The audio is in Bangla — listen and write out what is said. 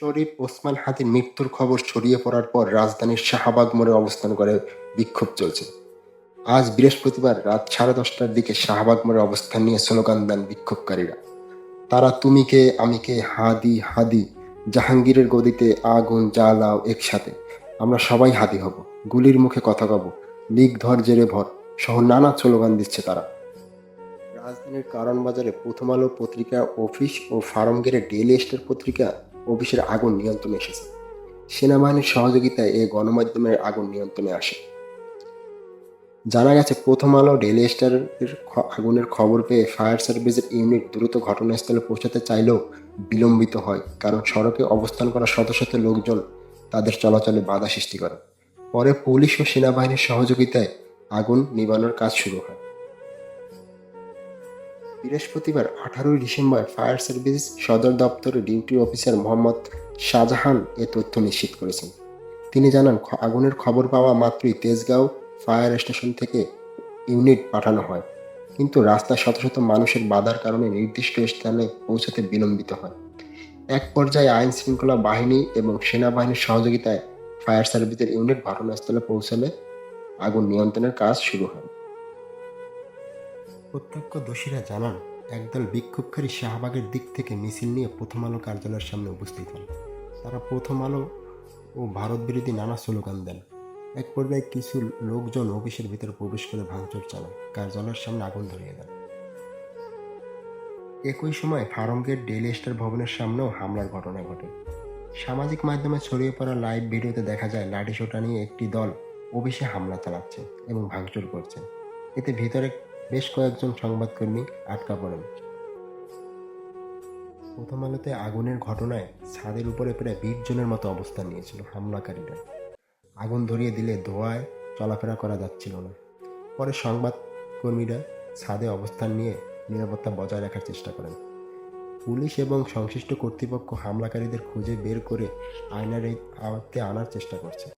শরীফ ওসমান হাদির মৃত্যুর খবর ছড়িয়ে পড়ার পর রাজধানীর শাহবাগ মোড়ে অবস্থান করে বিক্ষোভ চলছে। আজ বৃহস্পতিবার রাত সাড়ে দশটার দিকে শাহবাগ মোড়ে অবস্থান নিয়ে স্লোগান দেন বিক্ষোভকারীরা। তারা, তুমি কে, আমি কে, হাদি হাদি, জাহাঙ্গীরের গদিতে আগুন জ্বালাও একসাথে। আমরা সবাই হাদি হব, গুলির মুখে কথা কব, লিগ ধর জেরে ভর সহ নানা স্লোগান দিচ্ছে তারা। রাজধানীর কারণ বাজারে প্রথম আলো পত্রিকা, অফিস ও ফার্ম গেটে ডেইলি স্টার পত্রিকা অফিসের আগুন নিয়ন্ত্রণে এসেছে। সেনাবাহিনীর সহযোগিতায় এই গণমাধ্যমের আগুন নিয়ন্ত্রণে আসে। জানা গেছে, প্রথম আলো ডেলি স্টারের আগুনের খবর পেয়ে ফায়ার সার্ভিসের ইউনিট দ্রুত ঘটনাস্থলে পৌঁছাতে চাইলেও বিলম্বিত হয়, কারণ সড়কে অবস্থান করা শত শত লোকজন তাদের চলাচলে বাধা সৃষ্টি করে। পরে পুলিশ ও সেনাবাহিনীর সহযোগিতায় আগুন নিবানোর কাজ শুরু হয়। বৃহস্পতিবার আঠারোই ডিসেম্বর ফায়ার সার্ভিস সদর দপ্তরের ডিউটি অফিসার মোহাম্মদ শাহজাহান এ তথ্য নিশ্চিত করেছেন। তিনি জানান আগুনের খবর পাওয়া মাত্রই তেজগাঁও ফায়ার স্টেশন থেকে ইউনিট পাঠানো হয়, কিন্তু রাস্তায় শত শত মানুষের বাধার কারণে নির্দিষ্ট স্থানে পৌঁছাতে বিলম্বিত হয়। এক পর্যায়ে আইন শৃঙ্খলা বাহিনী এবং সেনাবাহিনীর সহযোগিতায় ফায়ার সার্ভিসের ইউনিট ঘটনাস্থলে পৌঁছালে আগুন নিয়ন্ত্রণের কাজ শুরু হয়। প্রত্যক্ষদর্শীরা জানান, একদল বিক্ষোভকারী শাহবাগের দিক থেকে মিছিল নিয়ে প্রথম আলো কার্যালয়ের সামনে উপস্থিত হন। তারা প্রথম আলো ও ভারত বিরোধী নানা স্লোগান দেন। এক পর্যায়ে কিছু লোকজন অফিসের ভিতরে প্রবেশ করে ভাঙচুর চালায়, কার্যালয়ের সামনে আগুন ধরিয়ে দেন। একই সময় ফার্মগেট ডেইলি স্টার ভবনের সামনেও হামলার ঘটনা ঘটে। সামাজিক মাধ্যমে ছড়িয়ে পড়া লাইভ ভিডিওতে দেখা যায় লাঠি সোটা নিয়ে একটি দল অফিসে হামলা চালাচ্ছে এবং ভাঙচুর করছে। এতে ভিতরে বেশ কয়েকজন সংবাদকর্মী আটকা পড়েন। প্রথম আলোতে আগুনের ঘটনায় ছাদের উপরে প্রায় বিশ জনের মতো অবস্থান নিয়েছিল হামলাকারীরা আগুন ধরিয়ে দিলে ধোঁয়ায় চলাফেরা করা যাচ্ছিল না। পরে সংবাদকর্মীরা ছাদে অবস্থান নিয়ে নিরাপত্তা বজায় রাখার চেষ্টা করেন। পুলিশ এবং সংশ্লিষ্ট কর্তৃপক্ষ হামলাকারীদের খুঁজে বের করে আয়নার আওয়াতে আনার চেষ্টা করছে।